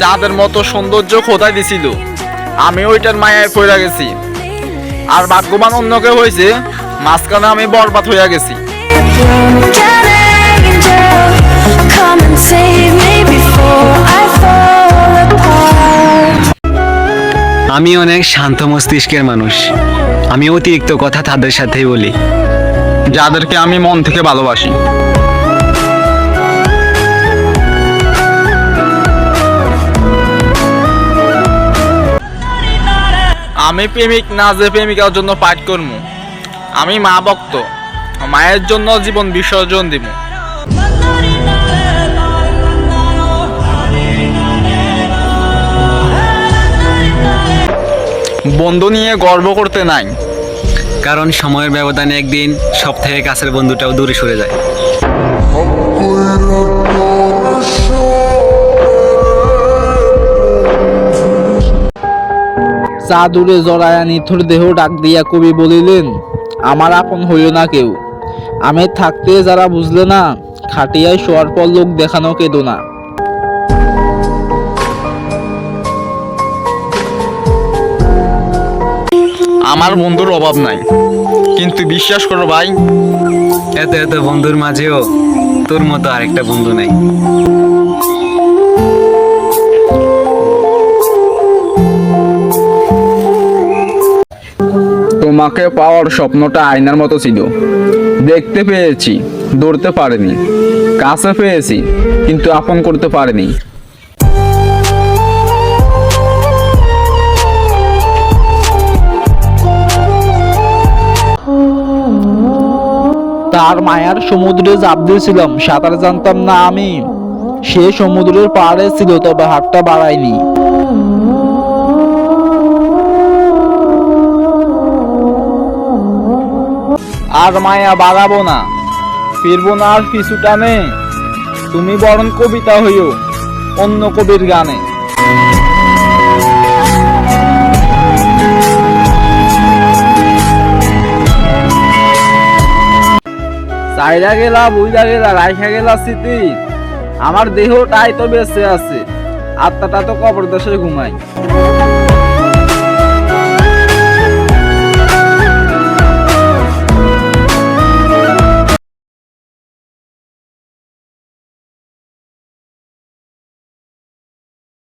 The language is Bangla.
চাঁদের মতো সৌন্দর্য খোদাই দিছিল? আমি ওইটার মায়ায় পড়ে গেছি। আর ভাগ্যবান অন্য কেউ হয়েছে মাঝখানে আমি বরবাদ হইয়া গেছি? আমি অনেক শান্ত মস্তিষ্কের মানুষ। আমি অতিরিক্ত কথা তাদের সাথেই বলি। যাদেরকে আমি মন থেকে ভালোবাসি। আমি প্রেমিক না যে প্রেমিকার জন্য পাঠ করব আমি মা ভক্ত। মায়ের জন্য জীবন বিসর্জন দিব বন্ধু নিয়ে গর্ব করতে নাই। কারণ সময়ের ব্যবধানে একদিন সব থেকে কাছের বন্ধুটাও দূরে সরে যায়। চা দূরে জড়ায়া নিথুর দেহ ডাক দিয়া কবি বলিলেন আমার আপন হইল না কেউ। আমি থাকতে যারা বুঝলে না খাটিয়ায় শোয়ার পর লোক দেখানো কেদো না। আমার বন্ধুর অভাব নাই। কিন্তু বিশ্বাস করো ভাই, এত এত বন্ধুর মাঝেও তোর মতো আরেকটা বন্ধু নেই। তোমাকে পাওয়ার স্বপ্নটা আয়নার মতো ছিল। দেখতে পেয়েছি দৌড়তে পারিনি। কাছে পেয়েছি, কিন্তু আপন করতে পারিনি। তার মায়ার সমুদ্রে জাপ দিয়েছিলাম, সাঁতার জানতাম না আমি। সে সমুদ্রের পাড়ে ছিল, তবে হাতটা বাড়ায়নি। আর মায়া বাড়াবো না। ফিরবো না আর পিছু টানে। তুমি বরং কবিতা হইও অন্য কবির গানে। চাইরা গেলা, বুইরা গেলা, রাইখা গেলা স্মৃতি। আমার দেহটাই তো বেঁচে আছে। আত্মাটা তো কবর দেশে ঘুমাই